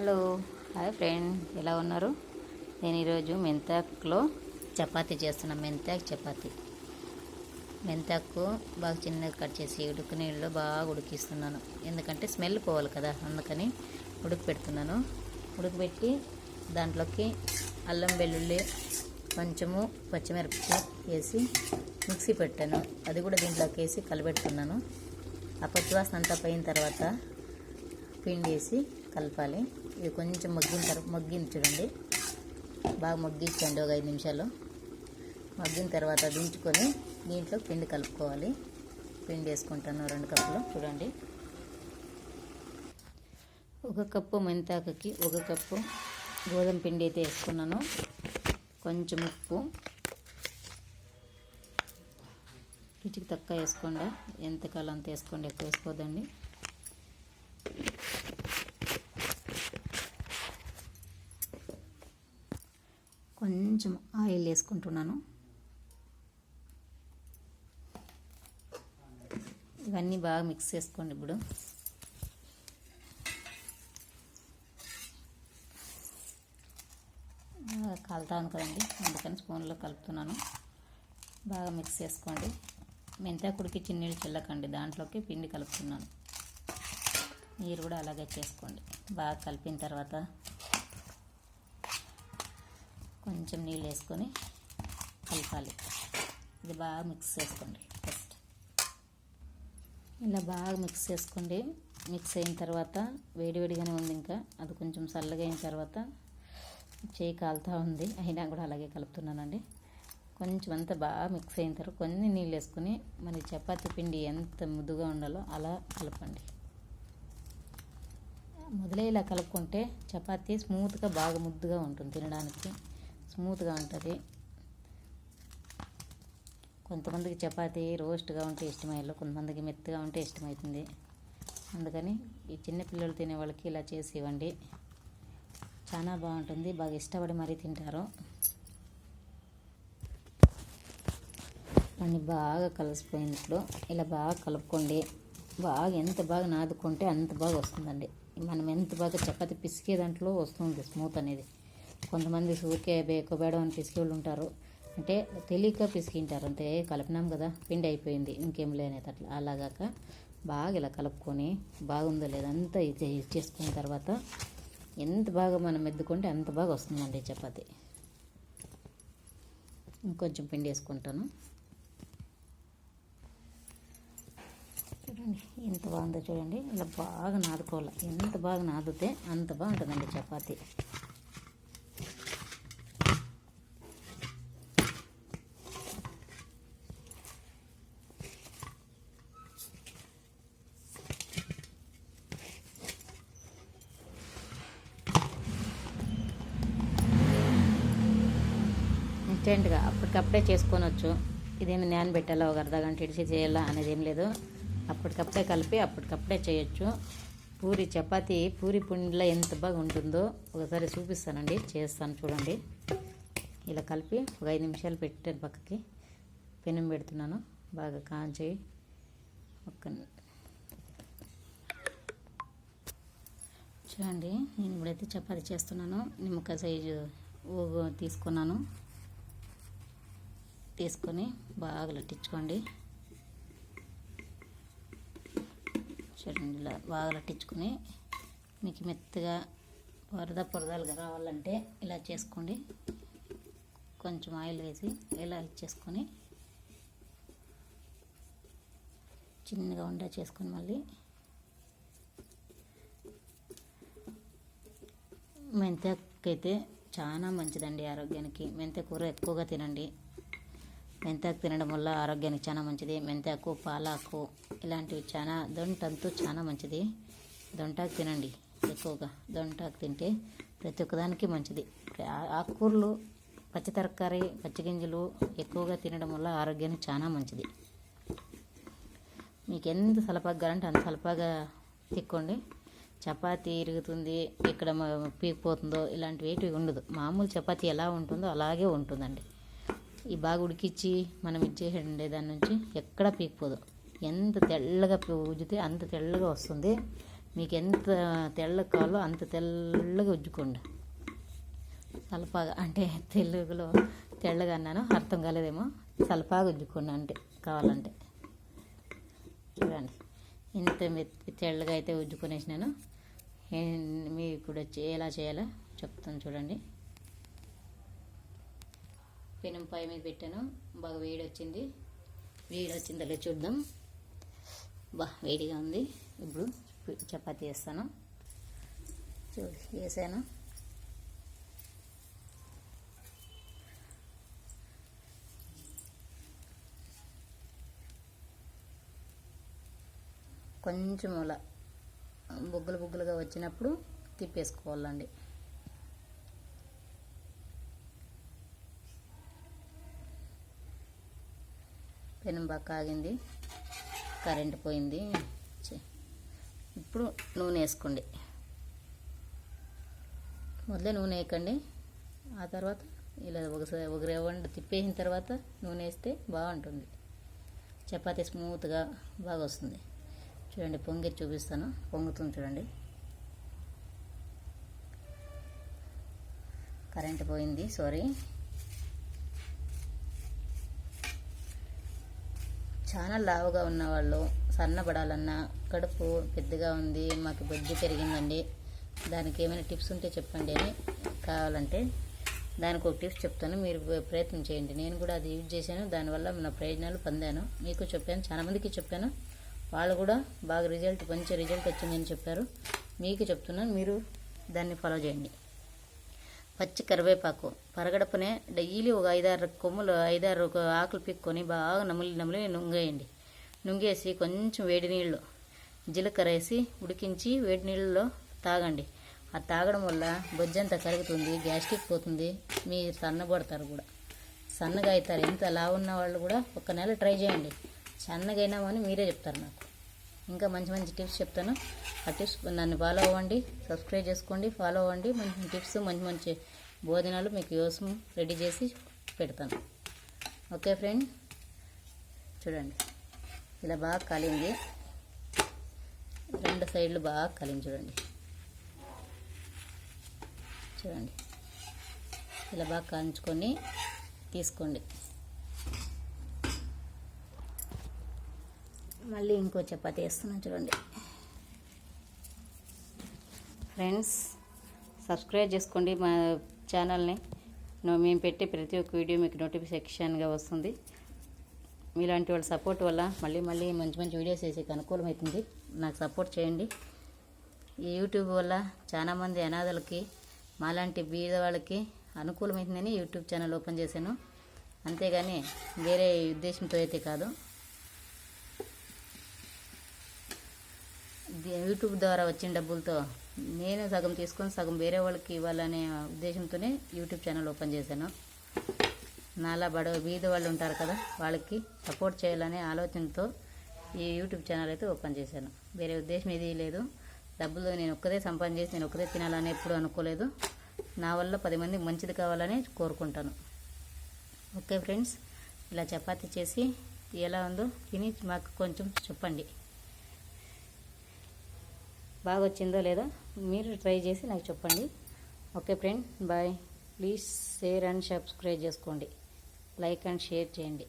Hello hi friend ఎలా ఉన్నారు? నేను ఈరోజు మెంతాకులో చపాతీ చేస్తున్నాను మెంతాకు చపాతీ. మెంతాకు బాగా చిన్నగా కట్ చేసి ఉడుకు నీళ్ళలో బాగా ఉడికిస్తున్నాను. ఎందుకంటే స్మెల్ పోవాలి కదా అందుకని ఉడుకు పెడుతున్నాను. ఉడకబెట్టి దాంట్లోకి అల్లం వెల్లుల్లి కొంచెము పచ్చిమిరపకాయ వేసి మిక్సీ పెట్టాను. అది కూడా దీంట్లోకి వేసి కలబెడుతున్నాను. ఆ పచ్చివాసన అంతా పోయిన తర్వాత పిండి వేసి కలపాలి. ఇది కొంచెం మగ్గిన తర్వాత మగ్గింది చూడండి. బాగా మగ్గించండి ఒక ఐదు నిమిషాలు. మగ్గిన తర్వాత దించుకొని దీంట్లో పిండి కలుపుకోవాలి. పిండి వేసుకుంటాను రెండు కప్పులు. చూడండి. ఒక కప్పు మెంతాకకి ఒక కప్పు గోధుమ పిండి అయితే వేసుకున్నాను. కొంచెం ఉప్పు. రుచికి తక్కువ వేసుకోండి. ఎంత కాలం అంత వేసుకోండి ఎక్కువ వేసుకోదండి కొంచెం ఆయిల్ వేసుకుంటున్నాను. ఇవన్నీ బాగా మిక్స్ చేసుకోండి ఇప్పుడు. బాగా కలుతాను కదండి అందుకని స్పూన్లో కలుపుతున్నాను. బాగా మిక్స్ చేసుకోండి. మెంతాకుడికి చిన్నీళ్ళు చిల్లకండి దాంట్లోకి పిండి కలుపుతున్నాను. మీరు కూడా అలాగే చేసుకోండి. బాగా కలిపిన తర్వాత కొంచెం నీళ్ళు వేసుకొని కలపాలి. ఇది బాగా మిక్స్ చేసుకోండి ఫస్ట్ ఇలా బాగా మిక్స్ చేసుకోండి. మిక్స్ అయిన తర్వాత వేడివేడిగానే ఉంది ఇంకా. అది కొంచెం చల్లగా అయిన తర్వాత చేయి కాలుతూ ఉంది. అయినా కూడా అలాగే కలుపుతున్నానండి. కొంచెం అంతా బాగా మిక్స్ అయిన తర్వాత కొన్ని నీళ్ళు వేసుకొని మరి చపాతి పిండి ఎంత ముద్దుగా ఉండాలో అలా కలపండి. మొదలే ఇలా కలుపుకుంటే చపాతీ స్మూత్గా బాగా ముద్దుగా ఉంటుంది తినడానికి. స్మూత్గా ఉంటుంది. కొంతమందికి చపాతీ రోస్ట్గా ఉంటే ఇష్టమయ్యలో కొంతమందికి మెత్తగా ఉంటే ఇష్టమవుతుంది అందుకని ఈ చిన్నపిల్లలు తినే వాళ్ళకి ఇలా చేసి ఇవ్వండి. చాలా బాగుంటుంది. బాగా ఇష్టపడి మరీ తింటారు. దాన్ని బాగా కలిసిపోయినట్లు ఇలా బాగా కలుపుకోండి. బాగా ఎంత బాగా నాదుకుంటే అంత బాగా వస్తుందండి. మనం ఎంత బాగా చపాతి పిసికే దాంట్లో వస్తుంది స్మూత్ అనేది. కొంతమంది ఊరికే బేకో బేడం అని పిసికే వాళ్ళు ఉంటారు. అంటే తెలియక పిసికింటారు. అంతే కలిపినాం కదా పిండి అయిపోయింది ఇంకేం లేనేది అట్లా అలాగాక బాగా ఇలా కలుపుకొని బాగుందో లేదో ఇది చేసుకున్న తర్వాత ఎంత బాగా మనం ఎద్దుకుంటే అంత బాగా వస్తుందండి చపాతి. ఇంకొంచెం పిండి వేసుకుంటాను. చూడండి ఎంత బాగుందో చూడండి. ఇలా బాగా నాదుకోవాలి. ఎంత బాగా నాదితే అంత బాగుంటుందండి చపాతి. ఇన్స్టెంట్గా అప్పటికప్పుడే చేసుకోనొచ్చు. ఇదేమి నానబెట్టాలా ఒక అర్ధ గంట ఇడిచి చేయాలా? అనేది ఏం లేదు. అప్పటికప్పుడే కలిపి అప్పటికప్పుడే చేయొచ్చు. పూరి చపాతి పూరి పిండిలో ఎంత బాగా ఉంటుందో ఒకసారి చూపిస్తానండి. చేస్తాను చూడండి. ఇలా కలిపి ఒక ఐదు నిమిషాలు పెట్టాను పక్కకి. పెనం పెడుతున్నాను. బాగా కాంచి ఒక్క చూడండి. నేను ఇప్పుడైతే చపాతి చేస్తున్నాను. నిమ్మకాయ సైజు తీసుకున్నాను. తీసుకొని బాగా లట్టించుకోండి. చూడండి ఇలా బాగా లట్టించుకొని మీకు మెత్తగా వరద పొరదాలుగా రావాలంటే ఇలా చేసుకోండి. కొంచెం ఆయిల్ వేసి ఇలా ఇచ్చేసుకొని చిన్నగా ఉండ చేసుకొని మళ్ళీ మెంతాకైతే చాలా మంచిదండి ఆరోగ్యానికి. మెంత కూర ఎక్కువగా తినండి. మెంతాకు తినడం వల్ల ఆరోగ్యానికి చాలా మంచిది. మెంతాకు పాలాకు ఇలాంటివి చాలా దొంటంతు చాలా మంచిది. దొంటాకు తినండి ఎక్కువగా. దొంటాకు తింటే ప్రతి ఒక్కదానికి మంచిది. ఆకుకూరలు పచ్చి తరకారీ పచ్చి గింజలు ఎక్కువగా తినడం వల్ల ఆరోగ్యానికి చాలా మంచిది. మీకు ఎంత సలపాగా అంటే అంత సలపాగా తిక్కోండి. చపాతీ ఇరుగుతుంది ఇక్కడ పీకిపోతుందో ఇలాంటివి ఏటివి ఉండదు. మామూలు చపాతీ ఎలా ఉంటుందో అలాగే ఉంటుందండి. ఈ బాగా ఉడికిచ్చి మనం ఇచ్చేసండి దాని నుంచి. ఎక్కడ పీకిపోదు. ఎంత తెల్లగా ఉజ్జితే అంత తెల్లగా వస్తుంది. మీకు ఎంత తెల్ల కావాలో అంత తెల్లగా ఉజ్జుకోండి. సలపాగా అంటే తెలుగులో తెల్లగా అన్నాను అర్థం కాలేదేమో. సలపాగా ఉజ్జుకోండి అంటే కావాలంటే. చూడండి. ఇంత మెత్తి తెల్లగా అయితే ఉజ్జుకునేసినాను. ఏ- మీకు కూడా ఎలా చేయాలో చెప్తాను చూడండి. పెనం పై మీద పెట్టాను. బాగా వేడి వచ్చింది. వేడి వచ్చిందో లేదో చూద్దాం. బా వేడిగా ఉంది. ఇప్పుడు చపాతీ వేస్తాను చూ వేసాను కొంచెం అలా బొగ్గులు బొగ్గులుగా వచ్చినప్పుడు తిప్పేసుకోవాలండి. పెనం ఆగింది కరెంట్ పోయింది. ఇప్పుడు నూనె వేసుకోండి. మొదలే నూనె వేయకండి. ఆ తర్వాత ఇలా ఒకసారి ఒక రవ్వండి తిప్పేసిన తర్వాత నూనె వేస్తే బాగుంటుంది. చపాతీ స్మూత్గా బాగా వస్తుంది. చూడండి పొంగి చూపిస్తాను. పొంగుతుంది చూడండి. కరెంట్ పోయింది. సారీ. చాలా లావుగా ఉన్నవాళ్ళు సన్నపడాలన్నా కడుపు పెద్దగా ఉంది మాకు బొజ్జు పెరిగిందండి. దానికి ఏమైనా టిప్స్ ఉంటే చెప్పండి అని కావాలంటే దానికి ఒక టిప్స్ చెప్తాను. మీరు ప్రయత్నం చేయండి. నేను కూడా అది యూజ్ చేశాను. దానివల్ల నా ప్రయోజనాలు పొందాను. మీకు చెప్పాను చాలా మందికి చెప్పాను. వాళ్ళు కూడా బాగా రిజల్ట్ మంచి రిజల్ట్ వచ్చిందని చెప్పారు. మీకు చెప్తున్నాను. మీరు దాన్ని ఫాలో చేయండి. పచ్చి కరివేపాకు. పరగడపనే డైలీ ఒక ఐదారు కొమ్ములు ఐదారు ఒక ఆకులు పిక్కొని బాగా నమిలి నమిలి నుంగేయండి. నుంగేసి కొంచెం వేడి నీళ్ళు జీలకర్ర వేసి ఉడికించి వేడి నీళ్ళలో తాగండి. అది తాగడం వల్ల బొజ్జంతా కరుగుతుంది గ్యాస్ట్రిక్ పోతుంది మీరు సన్నబడతారు కూడా. సన్నగా అవుతారు. ఎంత లావు ఉన్న వాళ్ళు కూడా ఒక నెల ట్రై చేయండి. సన్నగైనామని మీరే చెప్తారు నాకు. ఇంకా మంచి మంచి టిప్స్ చెప్తాను. ఆ టిప్స్ నన్ను ఫాలో అవ్వండి సబ్స్క్రైబ్ చేసుకోండి ఫాలో అవ్వండి. మంచి టిప్స్ మంచి మంచి భోజనాలు మీకు కోసం రెడీ చేసి పెడతాను. ఓకే ఫ్రెండ్ చూడండి. ఇలా బాగా కాలింది. రెండు సైడ్లు బాగా కలింది చూడండి. చూడండి. ఇలా బాగా కాంచుకొని తీసుకోండి. మళ్ళీ ఇంకో చపాతీ వేస్తున్నాను చూడండి. ఫ్రెండ్స్ సబ్స్క్రైబ్ చేసుకోండి మా ఛానల్ని మేము పెట్టే ప్రతి ఒక్క వీడియో మీకు నోటిఫికేషన్గా వస్తుంది. మీలాంటి వాళ్ళ సపోర్ట్ వల్ల మళ్ళీ మళ్ళీ మంచి మంచి వీడియోస్ వేసేకి అనుకూలమవుతుంది. నాకు సపోర్ట్ చేయండి. ఈ యూట్యూబ్ వల్ల చాలామంది అనాథలకి మాలాంటి బీద వాళ్ళకి అనుకూలమైందని యూట్యూబ్ ఛానల్ ఓపెన్ చేశాను. అంతేగాని వేరే ఉద్దేశంతో అయితే కాదు. యూట్యూబ్ ద్వారా వచ్చిన డబ్బులతో నేను సగం తీసుకొని సగం వేరే వాళ్ళకి ఇవ్వాలనే ఉద్దేశంతోనే యూట్యూబ్ ఛానల్ ఓపెన్ చేశాను. నాలా బడ బీద వాళ్ళు ఉంటారు కదా వాళ్ళకి సపోర్ట్ చేయాలనే ఆలోచనతో ఈ యూట్యూబ్ ఛానల్ అయితే ఓపెన్ చేశాను. వేరే ఉద్దేశం ఏది లేదు. డబ్బులు నేను ఒక్కదే సంపాదన చేసి నేను ఒక్కదే తినాలని ఎప్పుడు అనుకోలేదు. నా వల్ల పది మందికి మంచిది కావాలని కోరుకుంటాను. ఓకే ఫ్రెండ్స్ ఇలా చపాతీ చేసి ఎలా ఉందో తిని మాకు కొంచెం చెప్పండి. బాగా వచ్చిందో లేదో మీరు ట్రై చేసి నాకు చెప్పండి. Okay friend bye. Please share and subscribe చేసుకోండి. లైక్ అండ్ షేర్ చేయండి.